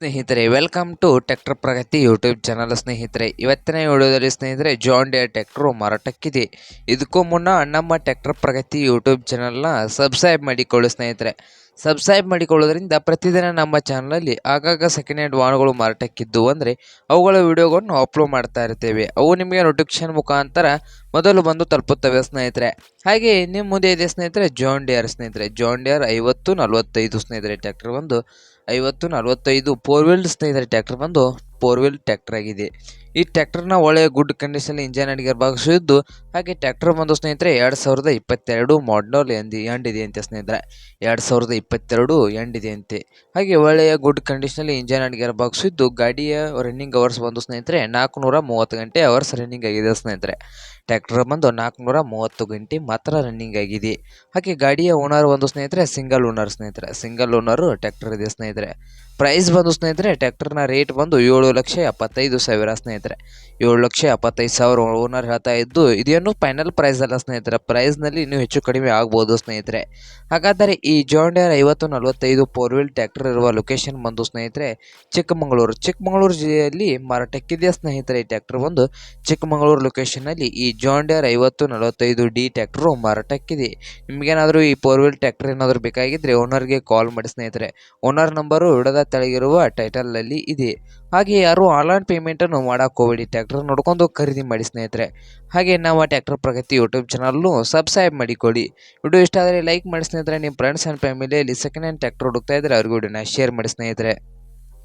ಸ್ನೇಹಿತರೆ welcome to tractor Pragati YouTube channel ಸ್ನೇಹಿತರೆ. ಇವತ್ತಿನ ವಿಡಿಯೋದಲ್ಲಿ ಸ್ನೇಹಿತರೆ ಜಾನ್ ಡಿಯರ್ ಟ್ರ್ಯಾಕ್ಟ್ರು ಮಾರಾಟಕ್ಕಿದೆ. ಇದಕ್ಕೂ ಮುನ್ನ ನಮ್ಮ ಟ್ರ್ಯಾಕ್ಟರ್ ಪ್ರಗತಿ ಯೂಟ್ಯೂಬ್ ಚಾನಲ್ನ ಸಬ್ಸ್ಕ್ರೈಬ್ ಮಾಡಿಕೊಳ್ಳಿ ಸ್ನೇಹಿತರೆ. ಸಬ್ಸ್ಕ್ರೈಬ್ ಮಾಡಿಕೊಳ್ಳೋದ್ರಿಂದ ಪ್ರತಿದಿನ ನಮ್ಮ ಚಾನಲಲ್ಲಿ ಆಗಾಗ ಸೆಕೆಂಡ್ ಹ್ಯಾಂಡ್ ವಾಹನಗಳು ಮಾರಾಟಕ್ಕಿದ್ದು ಅಂದರೆ ಅವುಗಳ ವಿಡಿಯೋಗಳನ್ನು ಅಪ್ಲೋಡ್ ಮಾಡ್ತಾ ಇರ್ತೇವೆ. ಅವು ನಿಮಗೆ ನೋಟಿಫಿಕೇಶನ್ ಮುಖಾಂತರ ಮೊದಲು ಬಂದು ತಲುಪುತ್ತವೆ ಸ್ನೇಹಿತರೆ. ಹಾಗೆ ನಿಮ್ಮ ಮುಂದೆ ಇದೆ ಸ್ನೇಹಿತರೆ ಜಾನ್ ಡಿಯರ್ ಸ್ನೇಹಿತರೆ. ಜಾನ್ ಡಿಯರ್ ಐವತ್ತು ನಲವತ್ತೈದು ಸ್ನೇಹಿತರೆ ಟ್ಯಾಕ್ಟರ್ ಬಂದು ಐವತ್ತು ನಲವತ್ತೈದು ಫೋರ್ ವೀಲ್ ಸ್ನೇಹಿತರೆ ಟ್ಯಾಕ್ಟರ್ ಬಂದು ಫೋರ್ ವೀಲ್ ಟ್ಯಾಕ್ಟರ್ ಆಗಿದೆ. ಈ ಟ್ರ್ಯಾಕ್ಟರ್ನ ಒಳ್ಳೆಯ ಗುಡ್ ಕಂಡೀಷನ್ ಇಂಜನ್ ಅಡಿಗೆ ಭಾಗಿಸಿದ್ದು ಹಾಗೆ ಟ್ಯಾಕ್ಟರ್ ಬಂದು ಸ್ನೇಹಿತರೆ ಎರಡು ಸಾವಿರದ ಇಪ್ಪತ್ತೆರಡು ಮಾಡಲ್ ಎಂದಿ ಎಂಡ್ ಇದೆ ಅಂತೆ ಸ್ನೇಹಿತರೆ. ಎರಡು ಸಾವಿರದ ಇಪ್ಪತ್ತೆರಡು ಎಂಡ್ ಇದೆ ಅಂತೆ. ಹಾಗೆ ಒಳ್ಳೆಯ ಗುಡ್ ಕಂಡೀಷನಲ್ಲಿ ಇಂಜನ್ ಅಡಿಗೆ ಭಾಗಿಸಿದ್ದು ಗಾಡಿಯ ರನ್ನಿಂಗ್ ಅವರ್ಸ್ ಬಂದು ಸ್ನೇಹಿತರೆ ನಾಲ್ಕುನೂರ ಮೂವತ್ತು ಗಂಟೆ ಅವರ್ಸ್ ರನ್ನಿಂಗ್ ಆಗಿದೆ ಸ್ನೇಹಿತರೆ. ಟ್ರ್ಯಾಕ್ಟರ್ ಬಂದು ನಾಲ್ಕುನೂರ ಮೂವತ್ತು ಗಂಟೆ ಮಾತ್ರ ರನ್ನಿಂಗ್ ಆಗಿದೆ. ಹಾಗೆ ಗಾಡಿಯ ಓನರ್ ಒಂದು ಸ್ನೇಹಿತರೆ ಸಿಂಗಲ್ ಓನರ್ ಸ್ನೇಹಿತರೆ. ಸಿಂಗಲ್ ಓನರು ಟ್ರ್ಯಾಕ್ಟರ್ ಇದೆ ಸ್ನೇಹಿತರೆ. ಪ್ರೈಸ್ ಬಂದು ಸ್ನೇಹಿತರೆ ಟ್ಯಾಕ್ಟರ್ನ ರೇಟ್ ಬಂದು ಏಳು ಲಕ್ಷ ಎಪ್ಪತ್ತೈದು ಸಾವಿರ ಸ್ನೇಹಿತರೆ. ಏಳು ಲಕ್ಷ ಎಪ್ಪತ್ತೈದು ಸಾವಿರ ಓನರ್ ಹೇಳ್ತಾ ಇದ್ದು, ಇದೇನು ಫೈನಲ್ ಪ್ರೈಸ್ ಅಲ್ಲ ಸ್ನೇಹಿತರೆ. ಪ್ರೈಸ್ನಲ್ಲಿ ಇನ್ನೂ ಹೆಚ್ಚು ಕಡಿಮೆ ಆಗ್ಬೋದು ಸ್ನೇಹಿತರೆ. ಹಾಗಾದರೆ ಈ ಜಾಂಡಿಯರ್ ಐವತ್ತು ನಲವತ್ತೈದು ಫೋರ್ ವೀಲ್ ಟ್ರ್ಯಾಕ್ಟರ್ ಇರುವ ಲೊಕೇಶನ್ ಬಂದು ಸ್ನೇಹಿತರೆ, ಚಿಕ್ಕಮಗಳೂರು. ಚಿಕ್ಕಮಗಳೂರು ಜಿಲ್ಲೆಯಲ್ಲಿ ಮಾರಾಟಕ್ಕಿದೆಯಾ ಸ್ನೇಹಿತರೆ ಈ ಟ್ರ್ಯಾಕ್ಟರ್ ಬಂದು? ಚಿಕ್ಕಮಗಳೂರು ಲೊಕೇಶನ್ನಲ್ಲಿ ಈ ಜಾಂಡಿಯರ್ ಐವತ್ತು ನಲವತ್ತೈದು ಡಿ ಟ್ರ್ಯಾಕ್ಟರು ಮಾರಾಟಕ್ಕಿದೆ. ನಿಮಗೇನಾದರೂ ಈ ಫೋರ್ ವೀಲ್ ಟ್ರ್ಯಾಕ್ಟರ್ ಏನಾದರೂ ಬೇಕಾಗಿದ್ದರೆ ಓನರ್ಗೆ ಕಾಲ್ ಮಾಡಿ ಸ್ನೇಹಿತರೆ. ಓನರ್ ನಂಬರು ವಿಡದ ತೆಳಗಿರುವ ಟೈಟಲಲ್ಲಿ ಇದೆ. ಹಾಗೆ ಯಾರು ಆನ್ಲೈನ್ ಪೇಮೆಂಟನ್ನು ಮಾಡೋಕೆ ಹೋಗಬೇಡಿ ಟ್ಯಾಕ್ಟರ್ ನೋಡ್ಕೊಂಡು ಖರೀದಿ ಮಾಡಿ ಸ್ನೇಹಿತರೆ. ಹಾಗೆ ನಾವು ಟ್ಯಾಕ್ಟರ್ ಪ್ರಗತಿ ಯೂಟ್ಯೂಬ್ ಚಾನಲ್ನು ಸಬ್ಸ್ಕ್ರೈಬ್ ಮಾಡಿಕೊಳ್ಳಿ. ವಿಡಿಯೋ ಇಷ್ಟ ಆದರೆ ಲೈಕ್ ಮಾಡಿ ಸ್ನೇಹಿತರೆ ನಿಮ್ಮ ಫ್ರೆಂಡ್ಸ್ ಆ್ಯಂಡ್ ಫ್ಯಾಮಿಲಿಯಲ್ಲಿ ಸೆಕೆಂಡ್ ಹ್ಯಾಂಡ್ ಟ್ಯಾಕ್ಟರ್ ಹುಡುಕ್ತಾ ಇದ್ದರೆ ಅವ್ರಿಗೆ ವಿಡಿಯೋನ ಶೇರ್ ಮಾಡಿ ಸ್ನೇಹಿತರೆ.